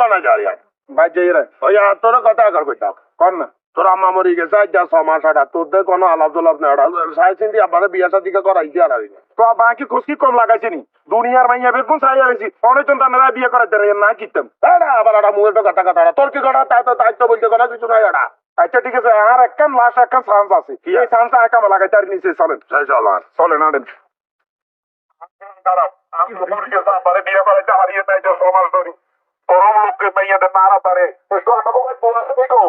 কানা যা রিয়া বাদ যাই রে ওই তোর কথা কর কইতা কর না তোর আম্মা মরি গেছে যা ছ মাস আটা তোদের কোনো আলাপ জলাপ নেই সাই চিন্তি আব্বারে বিয়া শাদি করাই দিয়া আর তো আব্বা কি কম লাগাইছে নি দুনিয়ার মাইয়া বেগুন সাই আলাইছি অনেক জন তারা বিয়ে করাই দেয় না কিতাম এটা আবার একটা মুখের তো কথা কথা তোর কি কথা তাই তো দায়িত্ব বলতে কোনো কিছু নাই আচ্ছা ঠিক আছে আর একখান লাশ একখান চান্স আছে এই চান্স একা লাগাই তার নিচে চলেন আর চলেন আনেন দাঁড়াও আমি মরে গেছে আব্বারে বিয়ে করাইতে হারিয়ে তাই যে সমাজ ধরি গরম লোককে মাইয়াদের নাড়া তারে। আমাকে ভাই ফোন আছে দেখো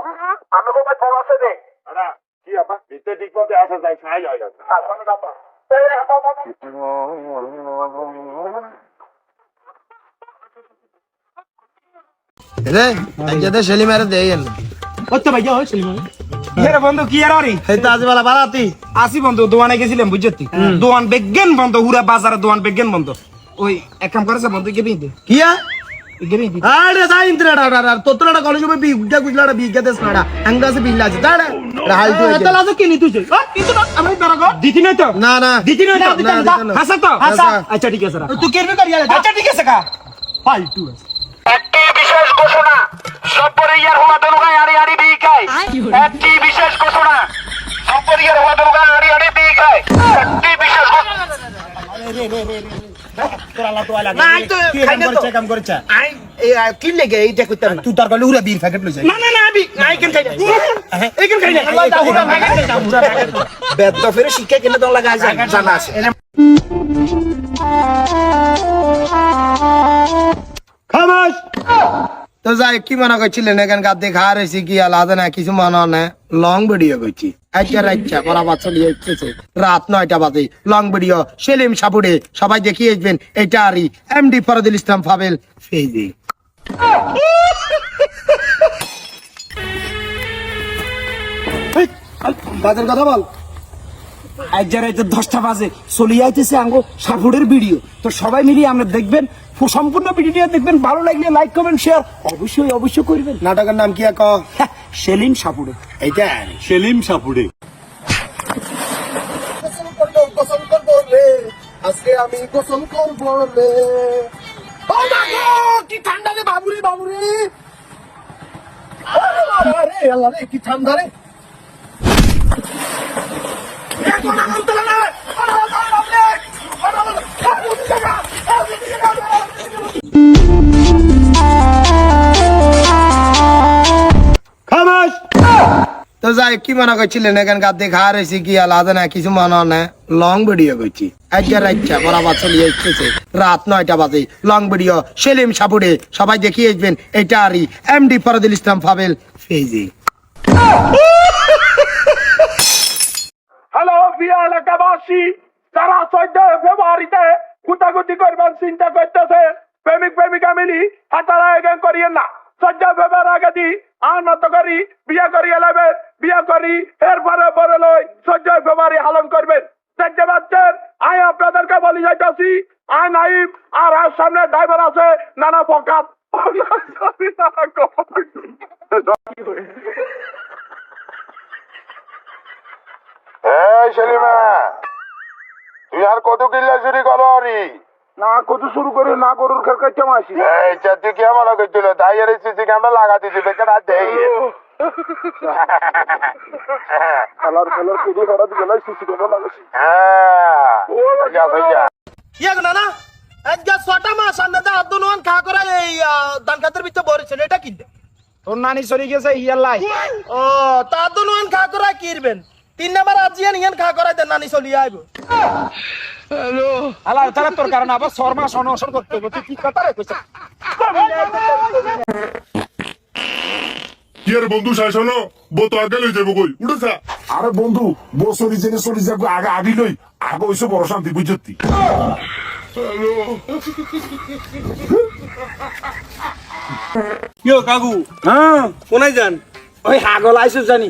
আমাকে ভাই ফোন আছে দেখ এটা কি আব্বা? ভিতরে ঠিক মতো আসে যাই ছাই যায় আসলে আব্বা রে আজকে সেলিম আরে দেন কত ভাই যাও সেলিম ইয়ে বন্ধু কি আর আরে এই তো আজবালা বারাতি আসি বন্ধু দোয়ানে গেছিলাম বুঝছি? দোয়ান বেগেন বন্ধ হুরা বাজারে দোয়ান বেগেন বন্ধ। ওই এক কাম করেছে বন্ধু গেবি দে। কিয়া? গেবি দি। আরে যাই ইন্দ্রা ডা কলেজ মে বিগা গুজলাড়া বিগা দেশ নাড়া আঙ্গাসে বিল্লা আছে দাঁড়া রাহাল তো তাহলে আজ কিনি তুই আ, কিন্তু না আমি তারা দিতি নাই তো? না না। দিতি নাই তো? না, দিতে না। হাসা তো? হাসা। আচ্ছা ঠিক আছে তুই কেরবি করি আচ্ছা ঠিক আছে কা। ফালতু একটি বিশেষ ঘোষণা সব্বরিয়ার হওয়া দনুগায় আড়ি আড়ি বিকায় একটি বিশেষ ঘোষণা। সব্বরিয়ার হওয়া দনুগায় আড়ি আড়ি বিকায় একটি বিশেষ ঘোষণা না এই তো খাই না তো কাম করছে। আই কি লেগে এইটা কইতাম না। তুই তার কলে উড়া বীর প্যাকেট লইছে। না না না আমি আই কেন খাই না এই কেন খাই না হুরা ভাগে বেদ ফেরে শিক্ষা কেন তো লাগা আছে? জানা আছে। খামাস তো যাই, কি মনে করছিলেন এখান গাদ দেখা রয়েছি কি আলাদা না কিছু মনে নেই? লং ভিডিও করছি। আচ্ছা আচ্ছা চলিয়ে দশটা বাজে, চলে আইতেছে আঙ্গো সাপুরের ভিডিও তো সবাই মিলিয়ে আমরা দেখবেন সম্পূর্ণ ভিডিওটা দেখবেন ভালো লাগলে লাইক কমেন্ট শেয়ার অবশ্যই অবশ্যই করবেন। নাটকের নাম কি এক হ্যাঁ, সেলিম সাপুরে এইটা সেলিম সাপুড়ে। গোসল করব রে। আজকে আমি গোসল করব রে। ও মা গো কি ঠান্ডা রে বাবুরে বাবুরে আরে আল্লাহ রে কি ঠান্ডা রে। এখন আগুন না আরে বাবা রে আরে তো যাই কি মনে করছিলেন? এখান গাদ দেখা রয়েছি কি আলাদা না কিছু মনে নেই? লং ভিডিও করছি। আজকে আচ্ছা বরাবর চলিয়ে এসেছে। রাত নয়টা বাজে। লং ভিডিও সেলিম সাপুড়ে সবাই দেখিয়ে আসবেন। এটা আরই এমডি ফরদুল ইসলাম ফাবেল ফেজি হ্যালো বিয়া এলাকাবাসী। যারা চোদ্দ ফেব্রুয়ারিতে গুতাগুতি করবেন চিন্তা করতেছে। প্রেমিক প্রেমিকা মিলি হাতারা এগেন করিয়েন না। চোদ্দ ফেব্রুয়ারি আগে দি, আর মতো করি, বিয়া করিয়ে নেবেন বিয়া করি, এরপরে পরে লই চোদ্দ ফেব্রুয়ারি হালন করবেন। দেখতে পাচ্ছেন, আমি আপনাদেরকে বলি যাইতেছি আই নাইব আর আর সামনে ড্রাইভার আছে, নানা ফকাত। সেলিমা। তুই আর কত কিল্লা চুরি করবি না কত শুরু করে না গরুর খের কাইতে মাসি এই তুই কে মনে করছিল তাই আর সিসি ক্যামেরা লাগা দিছি বেকার আর দেই কালার কালার করা দিয়ে গেলাই সিসি ক্যামেরা লাগাইছি হ্যাঁ যা ভাইয়া ইয়াগ না না আজকে ছটা মাস আন্দাজে আদনুয়ান খা করে এই ধান খাতের ভিতরে বলেছেন এটা কি তোর নানি চলে গেছে ইয়াল্লাই ও তা আদনুয়ান খা করে কিরবেন তিন নাম্বার আজিয়ান ইয়ান খা করে দেন নানি চলি আইব। হ্যালো। আলা তারা তোর কারণে আবার শর্মা অনশন করতে হবে তুই কি কথা রে কইছিস কি আর বন্ধু শেষ হলো বো তো আগে লই যাব কই উঠেছা আরে বন্ধু বো চলি জেনে চলি যাব আগে আগে লই। আগে হইছে বড় শান্তি বুঝতি কিও কাকু? হ্যাঁ। কোনায় যান? ওই হাগল আইসো জানি।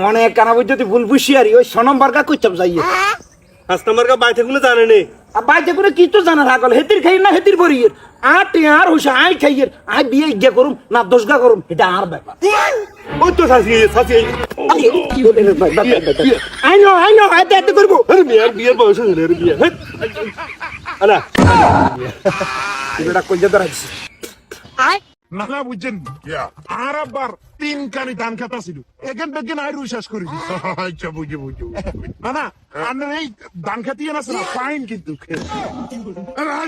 মনে কানা বইতে ভুল বুঝিয়ারি ওই সনম বার্গা কইতাম যাইয়ে। পাঁচ নাম্বার কা বাইতে গুলো জানে নে আর বাইতে করে কি তো জানার হাগল হেতির খাই না হেতির বরিয়ের আর টিয়ার হইছে আই খাইয়ের আই বিয়ে ইজ্ঞা করুম না দোষগা করুম এটা আর ব্যাপার। ওই তো সাসি সাসি। আই নো আই নো এতে এতে করব। আরে বিয়ার বিয়ার বয়স হয়ে গেল বিয়ার আলা এটা কইজা দাঁড়াইছি না না বুঝছেন? আর আবার তিন কানি ধান খাতা ছিল। এখান থেকে আর শেষ করে। আচ্ছা বুঝি বুঝি না না আপনার এই ধান খাতি না? ফাইন কিন্তু।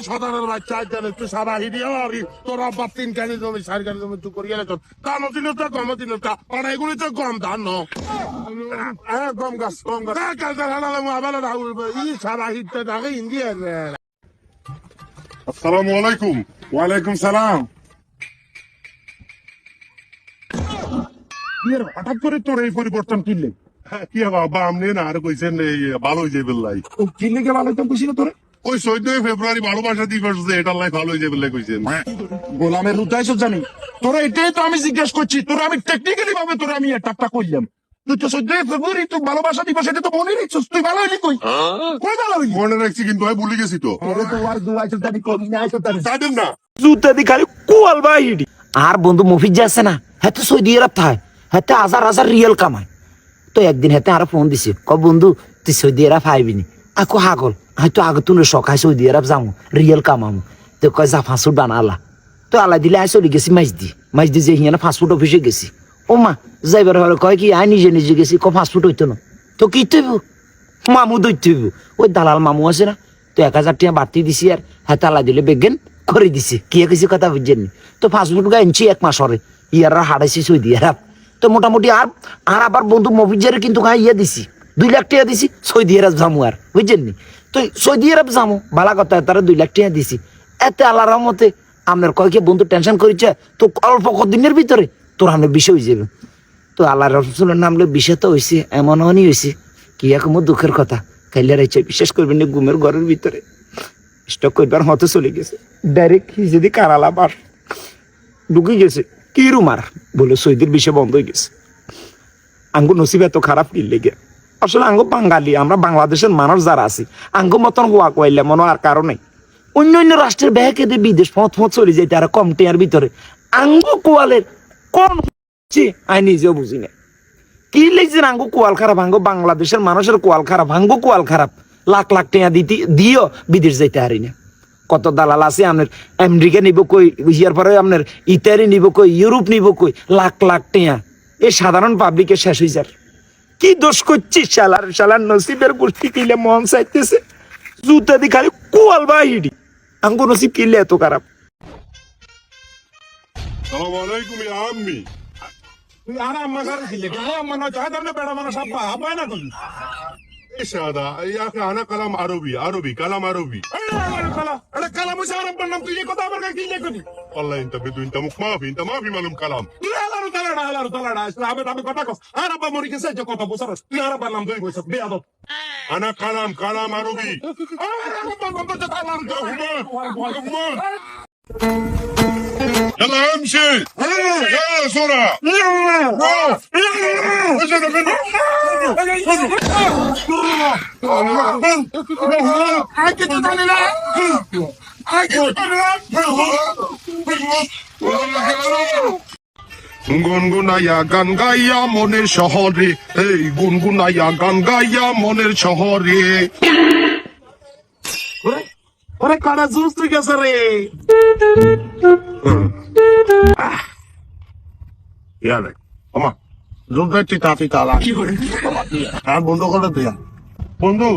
সদানের বাচ্চা জানে একটু সারা হিডিয়া আর তোর আব্বার তিন কানি জমি চার কানি জমি তুই করিয়া দিল তো কম তা আর এগুলি তো কম ধান ন হ্যাঁ কম গাছ কম গাছ। কালকে হালালাম আবার ই সারা হিটটা থাকে আসসালামু আলাইকুম। ওয়ালাইকুম সালাম। কি আর হঠাৎ করে তোর এই পরিবর্তন কিনলে? কি হবে আব্বা না আর কইছেন ভালো হয়ে যাবে লাই ও কি লেগে ভালো তো কইছিল তোরে? ওই চোদ্দই ফেব্রুয়ারি ভালোবাসা দিবস যে এটা লাই ভালো হয়ে যাবে লাই কইছেন গোলামের উদ্দেশ্য জানি। তোরা এটাই তো আমি জিজ্ঞেস করছি তোরা আমি টেকনিক্যালি ভাবে তোরা আমি একটা কইলাম। তুই তো চোদ্দই ফেব্রুয়ারি তুই ভালোবাসা দিবস এটা তো মনে রেখছিস তুই ভালো হইলি কই? কই ভালো হইলি? মনে রাখছি কিন্তু আমি ভুলে গেছি তো। তোরে তো আর দুয়াই তো না আইতো তারে জানেন না। জুতা দি খালি কোয়াল বাহিডি আর বন্ধু মফিজ যে আছে না হাতে সৌদি আরব থায়। হাতে হাজার হাজার রিয়েল কামায় তো একদিন হাতে আর ফোন দিছে ক বন্ধু, তুই সৌদি আরব আইবি নি? আকো, হাগল, হয়তো আগে তুই সকায় সৌদি আরব যামু, রিয়েল কামামু। তো কয়, যা ফাঁসুট বানালা তো আলাই দিলে আই চলে গেছি মাইজ দি মাইজ দি যে হিয়ানা ফাস্টফুড অফিসে গেছি। ও মা, যাইবার হলে কয় কি আই নিজে নিজে গেছি। ক ফাস্টফুড হইতো না। তো কি তৈব মামু দৈত্য হইব ওই দালাল মামু আছে না? তো এক হাজার টাকা বাড়তি দিছি আর। হাতে আলাই দিলে, বেগেন, করে দিছে। কি কিছু কথা বুঝছেন? তো ফাস্টফুড গা এনছি এক মাস হরে। ইয়ারা হারাইছি সৌদি আরব। তো মোটামুটি আর আর আবার বন্ধু মফিজারে কিন্তু গা ইয়ে দিছি, দুই লাখ টাকা দিছি, সৌদি আরব যামু আর, বুঝছেন নি? তো সৌদি আরব যামু, বালা কথা, তারা দুই লাখ টাকা দিছি। এতে আল্লাহর রহমতে আপনার কয়েকে বন্ধু টেনশন করেছে? তো অল্প কদিনের ভিতরে তোর আপনার বিষয় হয়ে যাবে। তো আল্লাহ রসুলের নামলে বিষয় তো হয়েছে এমন হনই হয়েছে কি এখন দুঃখের কথা। কাইলে রাইছে বিশেষ করবেন না ঘুমের ঘরের ভিতরে। স্টক করবার মতো চলে গেছে। ডাইরেক্ট যদি কারালা বার ঢুকে গেছে। কি রুমার? বলে সৈদির বিষয় বন্ধ হয়ে গেছে। আঙ্গু নসিব এত খারাপ কি লেগে? আসলে আঙ্গু বাঙালি, আমরা বাংলাদেশের মানুষ যারা আছি, আঙ্গু মতন হওয়া কইলে মনে আর কারণে অন্য অন্য রাষ্ট্রের ব্যাগে দিয়ে বিদেশ পথ পথ চলে যাইতে আর কম টেয়ার ভিতরে। আঙ্গু কোয়ালের কোন হচ্ছে আই নিজেও বুঝি না কি লিখছেন আঙ্গু কোয়াল খারাপ? আঙ্গু বাংলাদেশের মানুষের কোয়াল খারাপ, আঙ্গু কোয়াল খারাপ। লাখ লাখ টাকা দিতে দিও বিদেশ যাইতে হারি না কত দালাল আছে আপনার? আমেরিকা নিব কই? ইয়ার পরে আপনার ইতালি নিব কই? ইউরোপ নিব কই? লাখ লাখ টাকা এই সাধারণ পাবলিকে শেষ হয়ে যার কি দোষ করছিস শালার? শালার নসিবের গোষ্ঠী কিলে মন চাইতেছে? জুতা দি খালি কোয়াল বাহিডি আঙ্গু নসিব কিনলে এত খারাপ? ইয়া আম্মি। কার দিলে। কেন আম্মা না তাহলে বেড়া মানে সাপ্পা আপায় না কই ايش هذا؟ يا اخي انا كلام عربي عربي كلام عربي انا كلام مش عرب بنام تيجي كذا بركه تيجي كذي والله انت بدو انت مك ما في انت ما في معلوم كلام لا لا لا لا لا لا لا لا عم تعمل كتاكوس انا بموريك سجل كتاكوس بصرس لا رب انا مدوي بوسط بيضة انا كلام كلام عربي انا رب انا مدوي بوسط يلا امشي يلا بسرعة গুনগুনাইয়া গান গাইয়া মনের শহরে এই গুনগুনাইয়া গান গাইয়া মনের শহরে ওরে কাটা জুস তুই গেছে রে। ইয়ারে আমা জোরদার চিতা চিতা লা আর বন্ধ করে দিয়া বন্ধু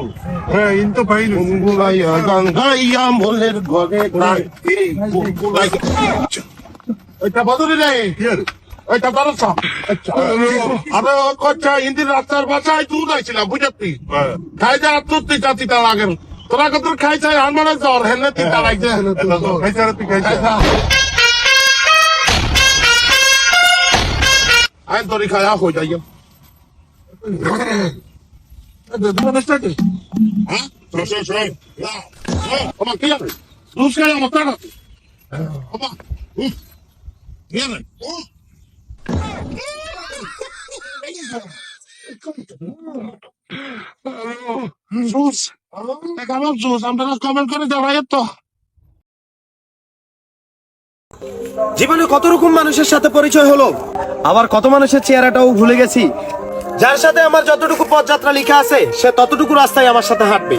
হ্যাঁ ইন তো পাই গুনগুনাইয়া গান গাইয়া মনের ঘরে এটা বদলে রে? ইয়ারে এটা দাঁড়াচ্ছা আরে ও কচ্ছা হিন্দির রাস্তার বাসায় তুই যাইছিলাম বুঝাতি খাই যা তুই তিতা তিতা লাগে তোরা কত খাই চাই আমার জ্বর হেলে তিতা লাগছে। খাইছা তুই খাইছা আইন তোর খায়া হয়ে যাই হ্যাঁ? শোন জুস। জুস? আপনারা কমেন্ট করে তো। জীবনে কত রকম মানুষের সাথে পরিচয় হলো? আবার কত মানুষের চেহারাটাও ভুলে গেছি। যার সাথে আমার যতটুকু পথযাত্রা লেখা আছে, সে ততটুকু রাস্তায় আমার সাথে হাঁটবে।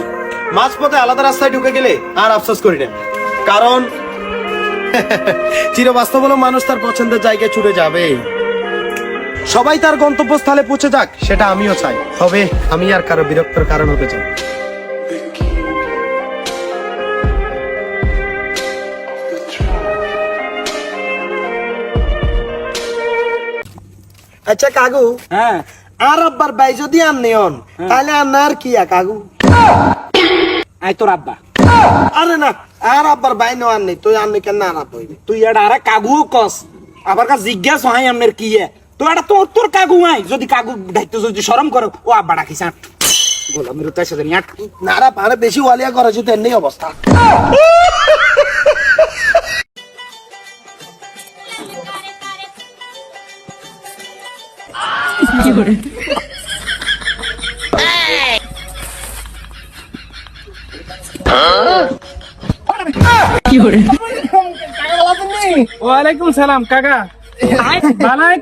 মাঝপথে আলাদা রাস্তায় ঢুকে গেলে আর আফসোস করি না। কারণ, চিরবাস্তব মানুষ তার পছন্দের জায়গায় ছুটে যাবে। সবাই তার গন্তব্যস্থলে পৌঁছে যাক সেটা আমিও চাই। তবে আমি আর কারও বিরক্তর কারণ হতে চাই আচ্ছা কাকু। হ্যাঁ। আর আব্বার ভাই যদি আর নেন তাহলে আর কি আর কাকু? আই তোর আব্বা। আরে না আর আব্বার ভাই নো আর নেই। তুই আর নেই কেন আর আব্বা তুই এটা আরে কাগু কস। আবার কা জিজ্ঞাস হয় আমার কি এ। তো এটা তোর তোর কাগু আই। যদি কাগু দায়িত্ব যদি শরম করো ও আব্বা ডাকিস আট গোলামের তার সাথে নিয়ে আট। নারা পারে বেশি ওয়ালিয়া করে যদি এমনি অবস্থা। ওয়ালাইকুম সালাম কাকা।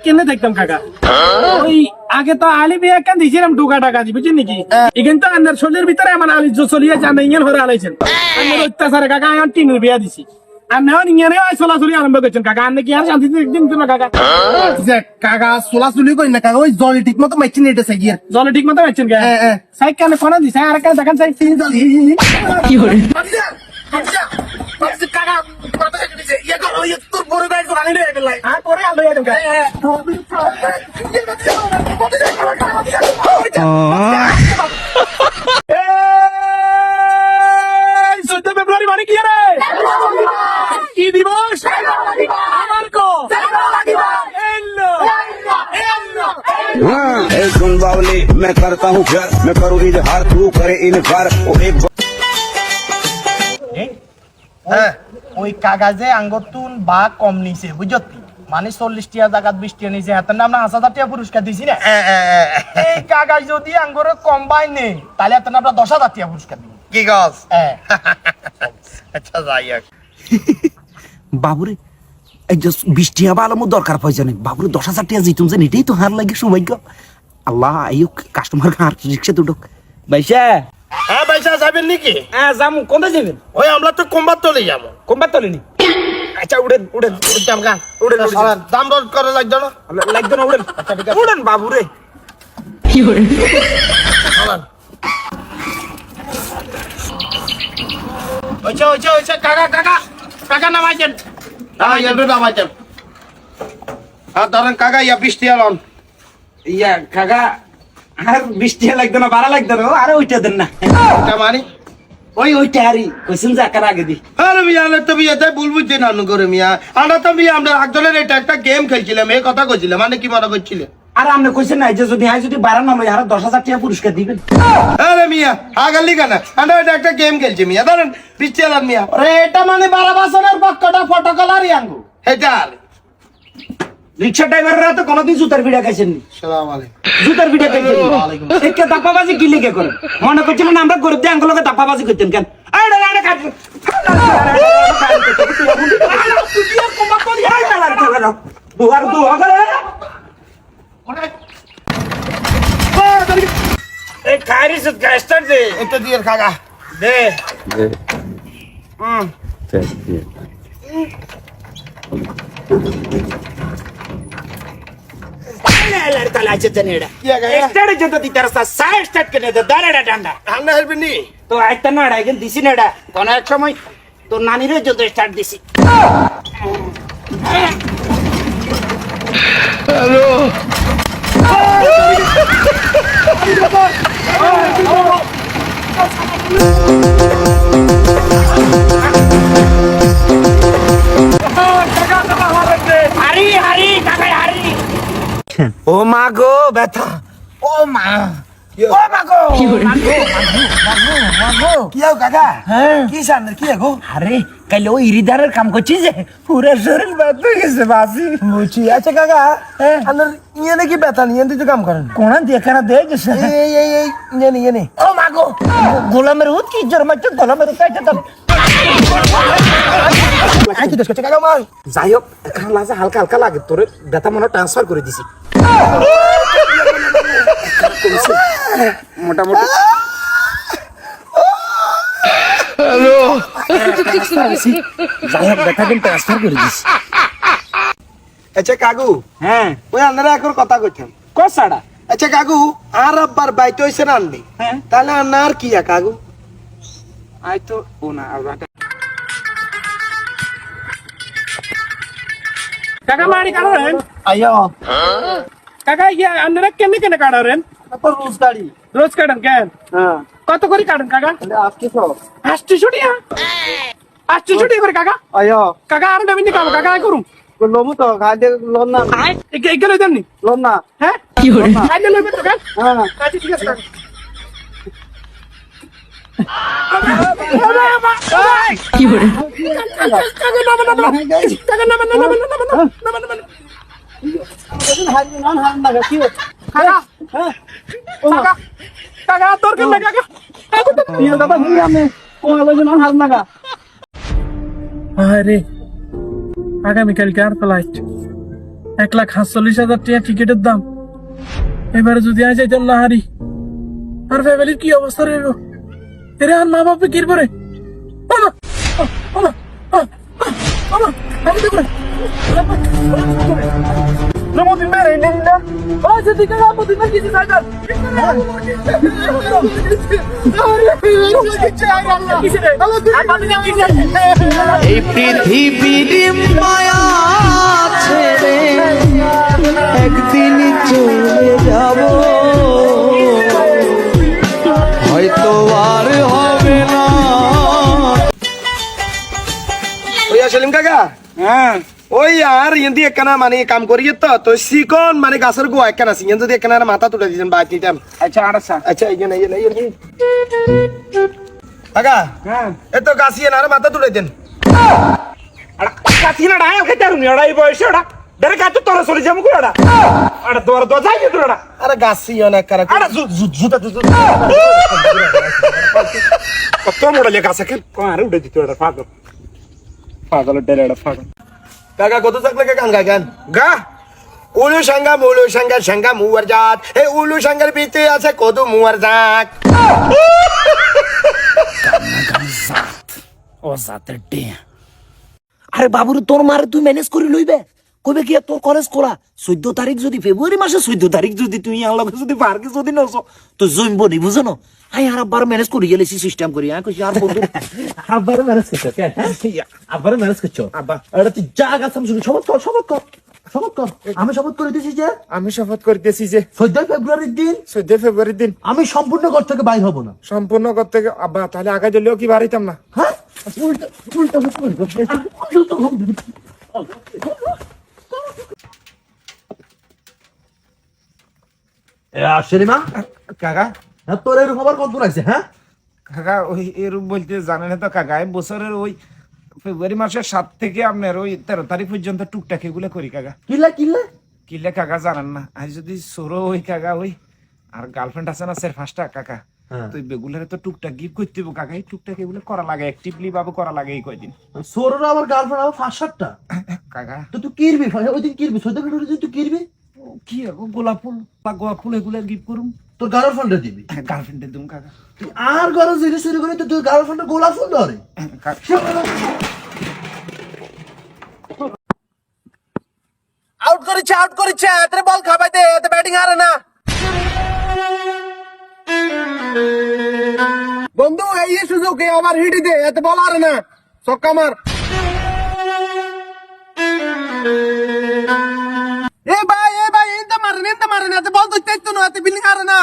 কেনে দেখতাম কাকা? ওই আগে তো আলি বিয়া কেন দিয়েছিলাম টুকা টাকা দি বুঝছেন নাকি? এখান তো আন্দার শরীরের ভিতরে আমার আলি চলিয়ে যান ইঞ্জিন হরে আলাইছেন। অত্যাচারে কাকা আমার টিনের বিয়া দিছি। আর নেওয়া ইঞ্জিনে চলাচলি আরম্ভ করছেন কাকা। আর নাকি আর শান্তিতে একদিন দিন কাকা? কাকা চলাচলি করি না কাকা ওই জল ঠিক মতো মাইছি নেটে চাই গিয়ে। জলে ঠিক মতো পাচ্ছেন কে হ্যাঁ, হ্যাঁ। সাইক কেন কোনা দিছে আর কেন দেখান সাইক কি করে আর পরে আলো এরকম এই চোদ্দ ফেব্রুয়ারি মানে কি রে কি দিবস আমার কো এলো এলো ए सुन बावली मैं करता हूँ प्यार मैं करूँ इजहार तू करे इनकार ओ एक হ্যাঁ ওই কাগজে আঙ্গতুন বা কম নিছে বুঝতি? মানে চল্লিশ টিয়া জায়গাত বিশ টিয়া নিছে হাতের নাম না হাজার হাজার টিয়া পুরস্কার দিছি না? এই কাগজ যদি আঙ্গরে কম বাই নেই তাহলে হাতের নাম দশ হাজার টিয়া পুরস্কার দিব। কি গছ? আচ্ছা যাই হোক। বাবুরে এই যে বৃষ্টি হবা আলমো দরকার পয়সা নেই। বাবুরে দশ হাজার টাকা জিতুম যে এটাই তো হার লাগে সৌভাগ্য। আল্লাহ এই কাস্টমার হার রিক্সা দুটো ভাইসা হ্যাঁ পয়সা যাবেন নাকি? হ্যাঁ যাম কোথায় যাবেন? ওই আমরা তো কমবার তলে যাব। কোনবার তলেনি আচ্ছা উড়েন উড়েন উড়েন গান উড়েন উড়েন। দাম দর করে লাগতো না? লাগতো না উড়েন। উড়েন বাবুরে। ওইছে ওইছে ওইছে কাকা কাকা কাকা নামাইছেন। হ্যাঁ একটু নামাইছেন। হ্যাঁ ধরেন কাকা ইয়া বৃষ্টি আলন ইয়া কাকা আর বৃষ্টি লাগতো না বাড়া লাগতো না। আরে ওইটা দেন না। এটা মানি ওই ওইটা আরই কইছেন যে আকার আগে দি? আরে মিয়া না তো মিয়া তাই ভুল বুঝছে নানু করে মিয়া। আমরা তো মিয়া আমরা একজনের এটা একটা গেম খেলছিলাম এই কথা কইছিলাম মানে কি মনে করছিলেন আর আপনি কইছেন না যে যদি হয় যদি বাড়া না লই আর দশ হাজার টাকা পুরস্কার দিবেন। আরে মিয়া আগালি কেন আমরা এটা একটা গেম খেলছি মিয়া ধরেন আলান মিয়া। আরে এটা মানে বারো বছরের পক্ষটা ফটোকলারই আঙ্গু এটা আর রিক্সা ড্রাইভাররা তো কোনোদিন জুতার ভিড়া খাইছেননি। সালাম আলাইকুম। জুতার ভিড়া খাইছেন একে দাপ্পাবাজি কি লিখে করেন মনে করছিলেন আমরা গরিব দিয়ে আঙ্গুলকে দাপ্পাবাজি করতেন কেন? আরে তো আইতা না আইগেন দিছি না এটা কোন এক সময় তোর নানিরও যত স্টার্ট দিছি হারি হারি কাকাই হারি ও মা গো ব্যথা। ও মা। গো আরে কাইলে ওই ইরিদারের কাম করছি যে পুরো শরীর বাদ হয়ে গেছে বাসি। বুঝছি। আচ্ছা কাকা আপনার ইয়ে নাকি ব্যথা? নিয়ে দিতে কাম করেন। কোনা দেখানা দিয়ে গেছে এই এই এই ইয়ে নি ইয়ে নি। ও মা গো গোলামের উত কি জোর মারছে? গোলামের কাইতে তো। আই কি দোষ করছে কাকা মার যাই হোক এখন লাগে হালকা হালকা লাগে। তোর ব্যথা মনে ট্রান্সফার করে দিছি। মোটামুটি। যাই হোক দেখা দিন ট্রান্সফার করে দিস। আচ্ছা কাকু। হ্যাঁ। ওই আপনারা এখন কথা কইতাম। কসাড়া আচ্ছা কাকু আর আব্বার বাইতে হইছে না আননি হ্যাঁ কি কাকু? আই তো ও না কাকা মারি কাকা ইয়া আপনারা কেমনে কেনে কাড়েন তারপর রোজ গাড়ি রোজ কাটেন কেন হ্যাঁ কত করে কাটেন কাকা তাহলে আজকে সব আটশো ছুটিয়া আটশো ছুটি করে কাকা আইয়া কাকা আর দেবেন কাকা কাকা আয় করুন লমু তো খাইতে লোন না এগুলো দেননি লোন না হ্যাঁ কি করে খাইলে লইবেন তো কেন হ্যাঁ আচ্ছা ঠিক আছে কাকা কি করে কাকা কাকা আরে আগামীকালকে আর ফ্লাইট এক লাখ সাতচল্লিশ হাজার টাকা টিকিটের দাম এবারে যদি আজ যাইতাম না হারি আর ফ্যামিলির কি অবস্থা রইব এরে আর মা বাপে করে ও, ওমা, আমি দেখো না। নমদিন মেরে নিন্দা ও যেদিকে আপদিন না কিছু সাইকেল এই পৃথিবীর মায়া ছেড়ে একদিন চলে যাব। হয়তো আর হবে না। ওই সেলিম কাকা? হ্যাঁ। ওই আর ইন্দি একখানা মানে কাম করি তো তো সিকন মানে গাছের গোয়া একখানা সিং যদি একখানা মাথা তুলে দিয়েছেন বাদ নিতাম আচ্ছা আর আচ্ছা আচ্ছা এই জন্য। কাকা হ্যাঁ এ তো গাছিয়ে না আর মাথা তুলে দেন কাছি না ডায় খেতে রুনি ওড়া এই বয়সে ওড়া দেরে কাছে তোরা চলে যাব ওড়া আরে তোর তো যাই তো ওড়া আরে গাছিয়ে না কারা আরে জুতা জুতা কত মোড়া লেখা আছে আরে উড়ে দিতে ওড়া পাগল পাগল ডেলে ওড়া পাগল কাকা কত থাকলে গান গায় গান। গা? উলু সাঙ্গা মুলু সাঙ্গা সাঙ্গা মুয়ার জাত। এই উলু সাঙ্গার ভিতরে আছে কদু মুয়ার জাত। ও জাতের ডে আরে বাবুর তোর মারে তুই ম্যানেজ করে লইবে? কবে কি তোর কলেজ করা? চোদ্দ তারিখ যদি ফেব্রুয়ারি মাসে চোদ্দ তারিখ যদি তুই আমার যদি পার্কে যদি নস তো জমব নি বুঝো না? আই আর আব্বার ম্যানেজ করে গেলেছি সিস্টেম করি। হ্যাঁ কইছি আর বন্ধু? আব্বার ম্যানেজ করছ কেন আব্বার ম্যানেজ করছ? আব্বা। এটা তুই যা গাছ আমি শুনি শপথ কর শপথ কর শপথ কর। আমি শপথ করে দিয়েছি যে আমি শপথ করতেছি যে চোদ্দ ফেব্রুয়ারির দিন চোদ্দ ফেব্রুয়ারির দিন। আমি সম্পূর্ণ ঘর থেকে বাইর হব না। সম্পূর্ণ করতে গে- আব্বা তাহলে আগে দিলেও কি বাড়িতাম না? হ্যাঁ? উল্টো উল্টো উল্টো কাকা? হ্যাঁ তোর এরকম আবার কত লাগছে হ্যাঁ? কাকা ওই এরূপ বলতে জানেন তো কাকা এই বছরের ওই ফেব্রুয়ারি মাসের সাত থেকে আপনার ওই তেরো তারিখ পর্যন্ত টুকটাক এগুলো করি কাকা। কিল্লা কিল্লা কিলে কাকা জানেন না। আর যদি সরো ওই কাকা ওই আর গার্লফ্রেন্ড আছে না স্যার পাঁচটা কাকা। হ্যাঁ। তো বেগুলারে তো টুকটাক গিফট করতে হবে কাকা। এই টুকটাক এগুলো করা লাগে অ্যাক্টিভলি ভাবে করা লাগে এই কয়দিন। সোরের আবার গার্লফ্রেন্ড আবার পাঁচ সাতটা। কাকা। তো তুই কিরবি? ওই দিন কিরবি? সৈতে দিন তুই কিরবি? কি হবে, গোলাপ ফুল বা গোলাপ ফুল এগুলো গিফট করুম? তোর গার্লফ্রেন্ডে দিবি। গার্লফ্রেন্ডে দিম কাকা। তুই আর ঘরে জিনিস চুরি করে তো তোর গার্লফ্রেন্ডে গোলাপ ফুল ধরে। আউট করেছে আউট করেছে এতে বল খাবাইতে এতে ব্যাটিং হারে না। বন্ধু এই সুযোগ এ আমার হিট দে এতে বল হারে না। ছক্কা মার। এ ভাই এ ভাই এতে মারেন এতে মারেন এতে বল তো না এতে বিলিং হারে না।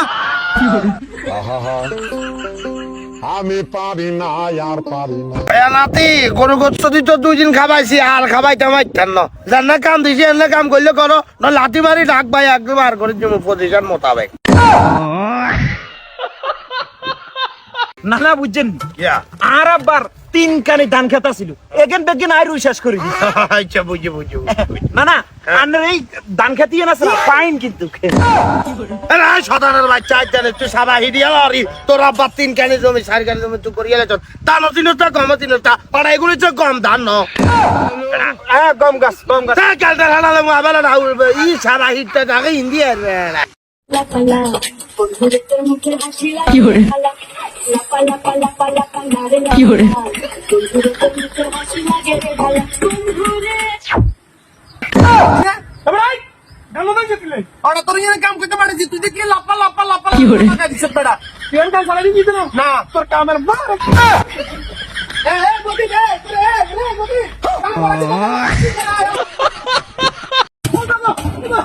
আমি পারি না আর পারি না। নাতি গরু গোস্ত দি তো দুই দিন খাবাইছি আর খাবাইতে মাইতেন না। জান কাম দিছি এনে কাম করলে করো না লাঠি মারি ডাক ভাই একদম আর করে জমি পজিশন মোতাবেক। না না বুঝছেন? ইয়া। আর আবার তিন কানি ধান খেতা ছিল এগেন বেগেন আর শেষ করে আচ্ছা বুঝি বুঝি। না না আন্নার এই ধান খেতে না স্যার ফাইন কিন্তু। আরে আয় বাচ্চা আইতানে তুই সাবা হিডিয়াল আর তোর আব্বা তিন কানি জমি চার কানি জমি তুই ধান তিনটা গম তিনটা পাড়া এগুলি তো গম ধান ন হ্যাঁ গম গাছ গম গাছ। তা কালটা হালালে মু আবেলা না ই হিটটা টাকা ইন্ডিয়ার কি করে তোর ইয়ে কাম করতে পারিস তুই দেখলি লাপা লাপা লাপা কি করে? বেটা তুই না তোর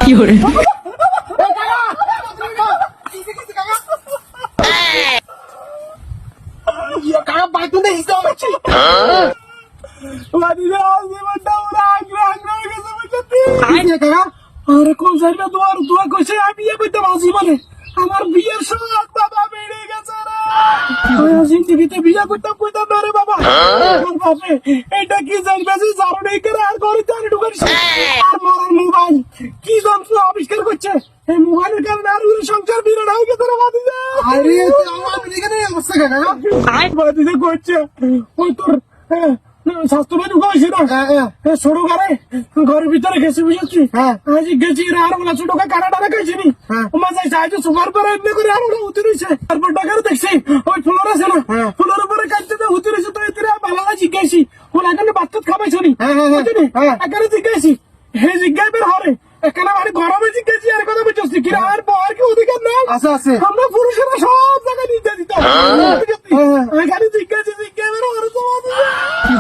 কি করে? বাইতুন দে হিসাব আছে আইনে কাকা আরে কোন সাইডে দুয়ার দুয়া কইছে আমি বিয়ে করতে বাজি মানে আমার বিয়ের শখ বাবা বেড়ে গেছে রে। আমি বিয়ে করতাম কইতাম না রে বাবা আমার বাপে এটা কি জানবে যে জারো নেই করে আর ঘরে চারি ঢুকার আর মারার মোবাইল কি যন্ত্র আবিষ্কার করছে? এই মোবাইলের কারণে আর ওর সংসার বিরাট হয়ে গেছে রে বাদি আরে আমার এখানে অবস্থা কাকা আই বাদি করছে। ওই তোর হ্যাঁ, স্বাস্থ্য বাড়ি না ছোট ঘরে ঘরের ভিতরে গেছি বুঝেছি। আজ গেছি আর বলা ছোট ঘর কাটা খাইছি নি ওমা যাই সাহায্য সুপার করে এমনি করে আর ওরা উঠে তারপর টাকার দেখছি ওই ফ্লোর আছে না? ফ্লোর উপরে কাটতে তো উঠে তো এতে বালালা জিজ্ঞাসি ওরা এখানে বাচ্চা খাবাইছো নি এখানে জিজ্ঞাসি হে জিজ্ঞাই বের হরে। এখানে মানে গরমে জিজ্ঞাসি আর কথা বুঝছি কি আর বর কি অধিকার নেই? আছে আছে। আমরা পুরুষেরা সব জায়গায় দিত এখানে জিজ্ঞাসি জিজ্ঞাই বের হরে তো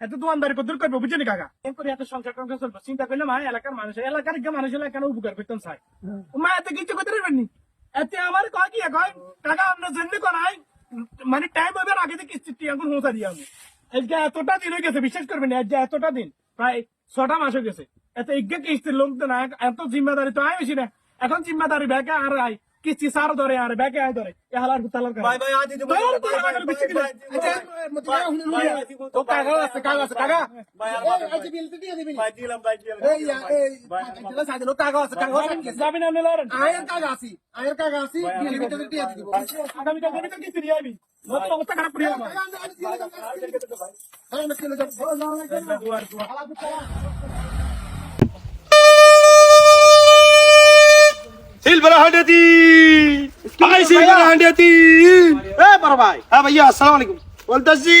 এত দোয়ানদারি কত করব বুঝলি কাকা? এম করে এত সংসার টংসার চলবো চিন্তা করলে মা এলাকার মানুষ এলাকার যে মানুষ হলে কেন উপকার করতেন চাই মা এত কিছু করতে পারবেন নি? এতে আমার কয় কি কয় কাকা আপনার জন্য করাই মানে টাইম হবে আগে থেকে কিস্তি এখন পৌঁছা দিয়ে আমি। আজকে এতটা দিন হয়ে গেছে বিশ্বাস করবেন আজকে এতটা দিন প্রায় ছটা মাস হয়ে গেছে। এত ইজ্ঞা কিস্তির লোক তো না এত জিম্মাদারি তো আয় বেশি না। এখন জিম্মাদারি ব্যাকে আর আয়। কিস্তি সার ধরে আর ব্যাকে আয় ধরে এ হালার তালার ভাই ভাই আজ দিতে ভাই তো কাগজ আছে কাগজ আছে কাগা ভাই আর ভাই দিলাম ভাই দিলাম এই এই দিলা সাইড লো কাগজ আছে কাগজ আছে যাবি না নিলার আয়ের কাগজ আছে আয়ের কাগজ আছে বিল ভিতরে দিয়ে দিব আগামী কাল আমি তো কিস্তি দিয়ে আইবি নতুন অবস্থা খারাপ করে আমার সিলভার হান্ডেতি আই সিলভার হান্ডেতি এ বড় ভাই। হ্যাঁ ভাইয়া আসসালামু আলাইকুম। বলতেছি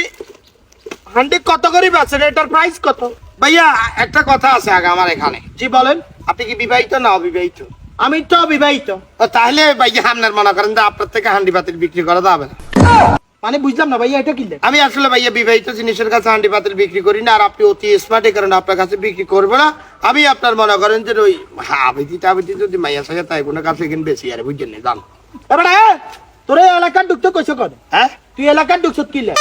হান্ডি কত করে বেচেন? এটার প্রাইস কত? ভাইয়া একটা কথা আছে আগে আমার এখানে। জি বলেন। আপনি কি বিবাহিত না অবিবাহিত? আমি তো বিবাহিত তাহলে ভাইয়া আপনার মনে করেন যে আপনার থেকে হান্ডি বাতিল বিক্রি করা যাবে না। মানে বুঝলাম না ভাইয়া এটা আমি আসলে ভাইয়া বিবাহিত জিনিসের কাছে হান্ডি পাতিল বিক্রি করি না আর আপনি অতি স্মার্ট এই কারণে আপনার কাছে বিক্রি করব না। আমি আপনার মনে করেন যে ওই যদি মাইয়া সাথে তাই কোনো কাছে কিন বেশি আর বুঝছেন না জান। এবারে তোর এই এলাকার ঢুকতে কইছো হ্যাঁ? তুই এলাকার ঢুকছ কিলে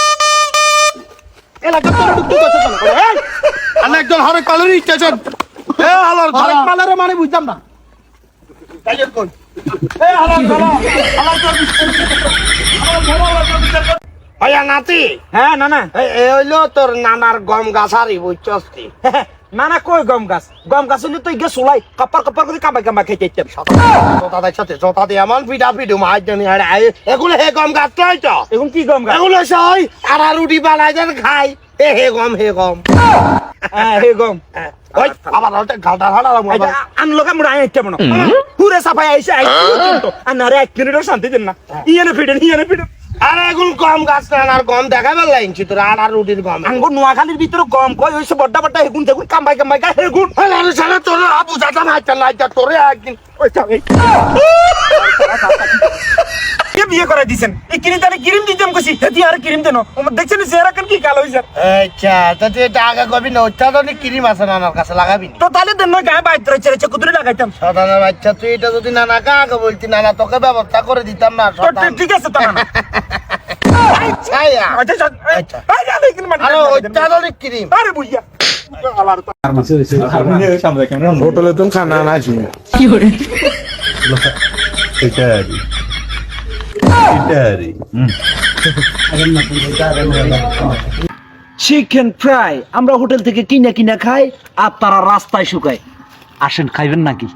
এলাকার তোর ঢুকতে কইছো কেন? আমি একজন হরেক পালের স্টেশন এ হালার হরেক পালের মানে বুঝতাম না। কোন? ভাইয়া নাতি। হ্যাঁ না না এ হইল তোর নানার গম গাছারি বুঝছস কি? না না কই গম গাছ? গম গাছ হলে তো ইগে চুলাই কাপার কাপার করে কামাই কামাই খেতে ইচ্ছা জোতাদের সাথে জোতা দিয়ে এমন পিঠা পিঠু মাছ জানি এগুলো হে গম গাছ তো এখন কি গম গাছ? এগুলো সই আর রুটি বানাই দেন খাই। এ হে গম হে গম। হ্যাঁ হে গম। ওই আবার ঘাটা ঘাটা আনলো কামড় আই ইচ্ছা মনে পুরে সাফাই আর এক মিনিটও শান্তি দেন না। ইয়েনে ফিডেন ইয়েনে ফিডেন আরে এগুলো গম গাছ না আর গম দেখাবার লাইনছি তোর আর আর রুটির গম। আঙ্গো নোয়াখালীর ভিতরে গম কই হইছে বড্ডা বড্ডা হেগুন তেগুন কামাই কামাই গা হেগুন। আরে সারা তোর আবু জাতা মাইতা নাইতা তোরে একদিন। ওই চাও এই। কে বিয়ে করাই দিছেন? এই কিরিম তারে কিরিম দিতাম কইছি হেতি আর কিরিম দেন। ও দেখছেন চেহারা কেন কি কালো হইছে? আচ্ছা তা তুই এটা আগে কবি না অত্যাধুনিক ক্রিম আছে নানার কাছে লাগাবি তো তাহলে দেন না গায়ে বাইরে চেরে চেরে কুদুরি লাগাইতাম। সদানা বাচ্চা তুই এটা যদি নানাকে আগে বলতি নানা তোকে ব্যবস্থা করে দিতাম না তো ঠিক আছে তো না। আচ্ছা। আচ্ছা আচ্ছা। হোটেলে তুমি খানা আনাছি Itari. চিকেন ফ্রাই আমরা হোটেল থেকে কিনা কিনা খাই আর তারা রাস্তায় শুকায়। আসেন খাইবেন নাকি?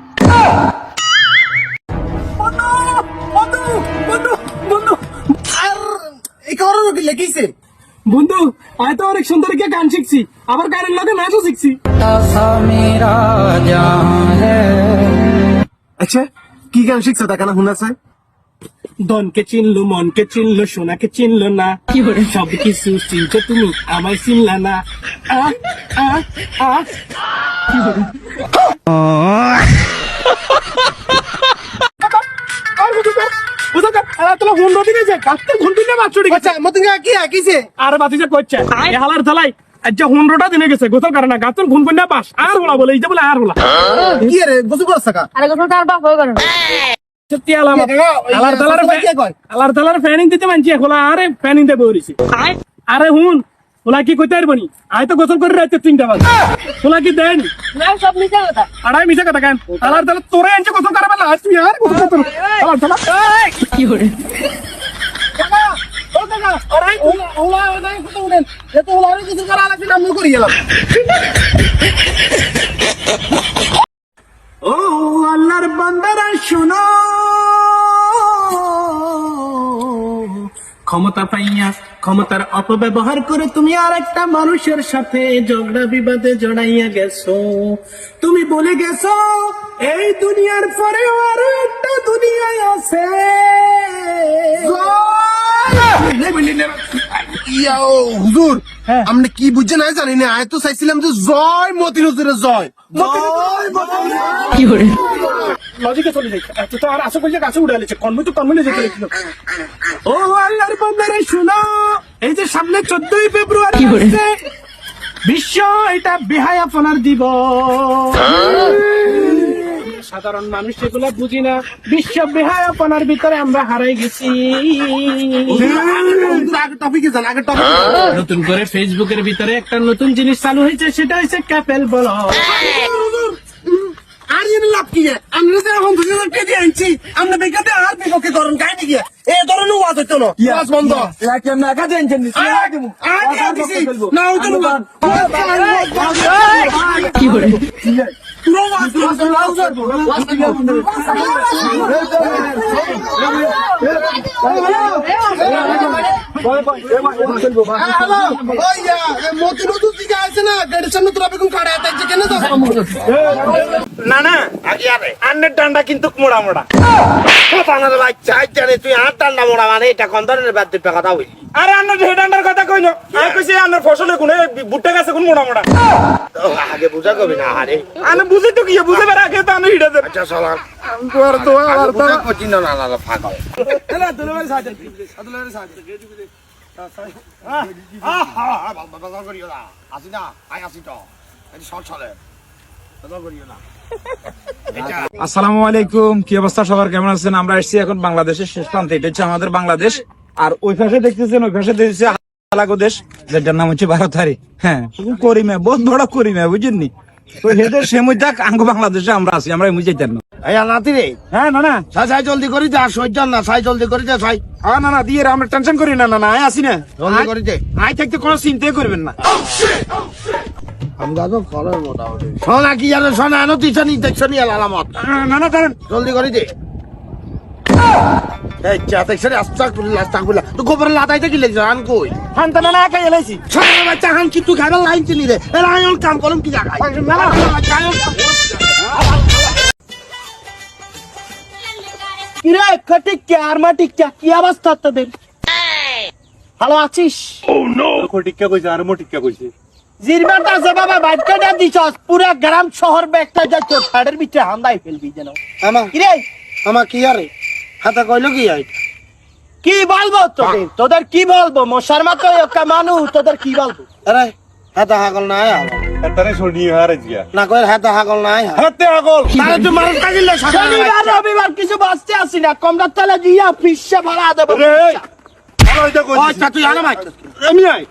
লেখিছে বন্ধু আমি তো অনেক সুন্দর কে গান শিখছি আবার গানের লগে নাচও শিখছি। আচ্ছা কি গান শিখছো? তা কেন শুনাছে। ধনকে চিনলো মনকে চিনলো সোনাকে চিনলো না। সব কিছু চিনছো তুমি আমায় চিনলা না। আর গোসল করে না না বলে এই যে বলে আর হলা। কি রে গোসল করছ কা? আরে গোসল তার বাপ হয়ে গেল সত্যি আলামত কে কাকা, ওই আলার তালার গোসল কে কয়? আলার তালার ফ্যানিং দিতে মানছি খোলা আরে ফ্যানিং দেবে ওরিছি আরে হুন ওলা কি কইতে পারবনি আই তো গোসল করে রাইতে তিনটা বাজে। ওলা কি দেন? না সব মিশে কথা। আড়াই মিশা কথা কেন? আলার তালা তোরে আনছে গোসল করে বেলা তুই আর গোসল করতে আলার তালা। কি করে ও কাকা আরে ওলা ওলা ওলা কত উড়েন এত ওলা আর কিছু করা লাগবে না আমি করি গেলাম। ও আল্লাহর বান্দারা শোনো। ক্ষমতা পাইয়া ক্ষমতার অপব্যবহার করে তুমি আর একটা মানুষের সাথে ঝগড়া বিবাদে জড়াইয়া গেছো। তুমি বলে গেছো, এই দুনিয়ার পরে আরও একটা দুনিয়ায় আছে। ইয়া ও হুজুর আপনি কি বুঝছেন আমি জানি না তো চাইছিলাম যে জয় মতিন হুজুরের জয়। জয় কি করে? লজিকে চলে যাই। এত তো আর আশা করছে গাছে উড়ে আলেছে কর্ম তো কর্মে যেতে লেছিল ও আল্লাহর বান্দারে শোনো এই যে সামনে চোদ্দই ফেব্রুয়ারি কি বিশ্ব এটা বেহায়াপনার দিব সাধারণ মানুষ এগুলো বুঝি না। বিশ্ব বেহায়াপনার ভিতরে আমরা হারাই গেছি। নতুন করে ফেসবুকের ভিতরে একটা নতুন জিনিস চালু হয়েছে সেটা হচ্ছে ক্যাপেল বল। আর এর লাভ কি আমরা যে এখন দুজন কেটে আনছি আমরা বেকাতে আর বিপক্ষে করুন গাই নাকি এ ধরনের ওয়াজ হইতো না। ওয়াজ বন্ধ। আর কি আর কিছু না হইতো কি করে না না আরে, আন্নের ডান্ডা কিন্তু মোড়া মোড়া। পানার বাচ্চা তুই আর ডান্ডা মোড়া মানে এটা কথা আরে কথা কইনো? আমি কইছি আন্নের ফসলে কোনে বুট্টা গাছে কোন মোড়া মোড়া আগে বুঝা কবি না আরে। আনে বুঝে তো কি বুঝে বের আগে তো আমি হিডা দে আচ্ছা সালাম তোর তো আর তো কইছি না না না ফাকা এলা দুলার সাথে দুলার সাথে আহ হা হা বাবা করিও না। আসি না আই আসি তো। এটি চলে বাবা করিও না। আসসালামু আলাইকুম কি অবস্থা সবার? কেমন আছেন? আমরা এসেছি এখন বাংলাদেশের শেষ প্রান্তে। এটা হচ্ছে আমাদের বাংলাদেশ। আর ওই পাশে দেখতেছেন ওই পাশে দেখতেছে আলাগো দেশ যেটার নাম হচ্ছে ভারতারি হ্যাঁ করিমে বহুত বড় করিমে বুঝেননি? তো হেদের সে মধ্যে আঙ্গ বাংলাদেশে আমরা আছি আমরা এমনি না। এই নাতি রে হ্যাঁ না না। সাই সাই জলদি করি দে সহ্য না সাই জলদি করি দে সাই। না না দিয়ে আমরা টেনশন করি না না আসি না। জলদি করি দে। আয় থাকতে কোনো চিন্তাই করবেন না। আমরা তো ফলের মোটামুটি। সোনা কি জানো সোনা এনো তুই জানি দেখছ নি আলামত না জলদি করি দে। এই চা দেখছ আস্তাক করলি আস্তাক করলি তো গোবর লাদাইতে কি লেগে আন কই? হান্তা না না একাই এলাইছি। সোনা বাচ্চা হান কি তুই খাবার লাইন চিনি রে? এরা আয়ন কাম করুম কি জায়গায়? না না বাচ্চা আয়ন কাম কিরে কটিক আর মাটিক কে? কি অবস্থা তোদের? আছিস? জিরবাটা আছে বাবা বাচ্চাটা দিছস পুরা গ্রাম শহর ব্যাগটা ছাড়ের ভিতরে হান্দাই ফেলবি যেন। আমা কিরে? আমা কি আরে? হাতা কইলো কি আই কি বলব তোদের তোদের কি বলব? মশার মতো একটা মানুষ তোদের কি বলব? আরে হাতা হাগল না আয় না কই হাতা হাগল নাই হাতে হাগল। তারে তুই মানুষ কাজিলে শনিবার রবিবার কিছু বাঁচতে আসি না। কমরার তলে দিয়া ফিসে ভরা দেবো। ওই তুই আনো ভাই। এমনি আয়